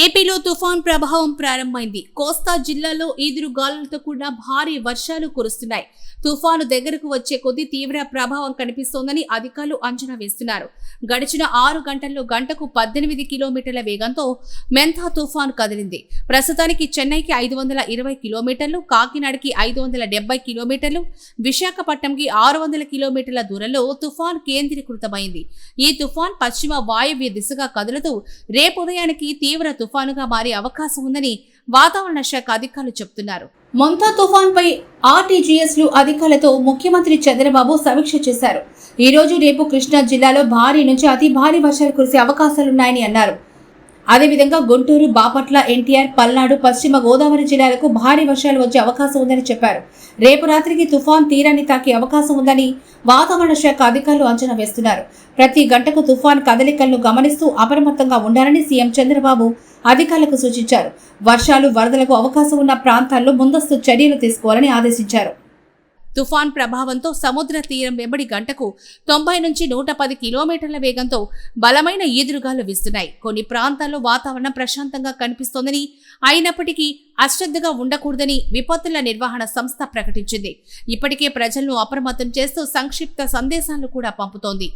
ఏపీలో తుఫాన్ ప్రభావం ప్రారంభమైంది. కోస్తా జిల్లాలో ఈదురు గాలులతో కూడిన భారీ వర్షాలు కురుస్తున్నాయి. తుఫాను దగ్గరకు వచ్చే కొద్దీ తీవ్ర ప్రభావం కనిపిస్తోందని అధికారులు అంచనా వేస్తున్నారు. గడిచిన ఆరు గంటల్లో గంటకు పద్దెనిమిది కిలోమీటర్ల వేగంతో మెంథా తుఫాను కదిలింది. ప్రస్తుతానికి చెన్నైకి ఐదు వందల ఇరవై కిలోమీటర్లు కాకినాడకి ఐదు వందల డెబ్బై కిలోమీటర్లు విశాఖపట్నంకి ఆరు వందల కిలోమీటర్ల దూరంలో తుఫాన్ కేంద్రీకృతమైంది. ఈ తుఫాన్ పశ్చిమ వాయువ్య దిశగా కదులుతూ రేపు ఉదయానికి తీవ్ర తుఫానుగా మారే అవకాశం ఉందని వాతావరణ శాఖ అధికారులు చెబుతున్నారు మొంతా తుఫాన్ పై ఆర్టీజీఎస్ అధికారులతో ముఖ్యమంత్రి చంద్రబాబు సమీక్ష చేశారు. ఈ రోజు రేపు కృష్ణా జిల్లాలో భారీ నుంచి అతి భారీ వర్షాలు కురిసే అవకాశాలున్నాయని అన్నారు. అదేవిధంగా గుంటూరు బాపట్ల ఎన్టీఆర్ పల్నాడు పశ్చిమ గోదావరి జిల్లాలకు భారీ వర్షాలు వచ్చే అవకాశం ఉందని చెప్పారు. రేపు రాత్రికి తుఫాన్ తీరాన్ని తాకే అవకాశం ఉందని వాతావరణ శాఖ అధికారులు అంచనా వేస్తున్నారు. ప్రతి గంటకు తుఫాన్ కదలికలను గమనిస్తూ అప్రమత్తంగా ఉండాలని సీఎం చంద్రబాబు అధికారులకు సూచించారు. వర్షాలు వరదలకు అవకాశం ఉన్న ప్రాంతాల్లో ముందస్తు చర్యలు తీసుకోవాలని ఆదేశించారు. తుఫాన్ ప్రభావంతో సముద్ర తీరం వెంబడి గంటకు తొంభై నుంచి నూట పది కిలోమీటర్ల వేగంతో బలమైన ఈదురుగాలు వీస్తున్నాయి. కొన్ని ప్రాంతాల్లో వాతావరణం ప్రశాంతంగా కనిపిస్తోందని అయినప్పటికీ అశ్రద్ధగా ఉండకూడదని విపత్తుల నిర్వహణ సంస్థ ప్రకటించింది. ఇప్పటికే ప్రజలను అప్రమత్తం చేస్తూ సంక్షిప్త సందేశాలను కూడా పంపుతోంది.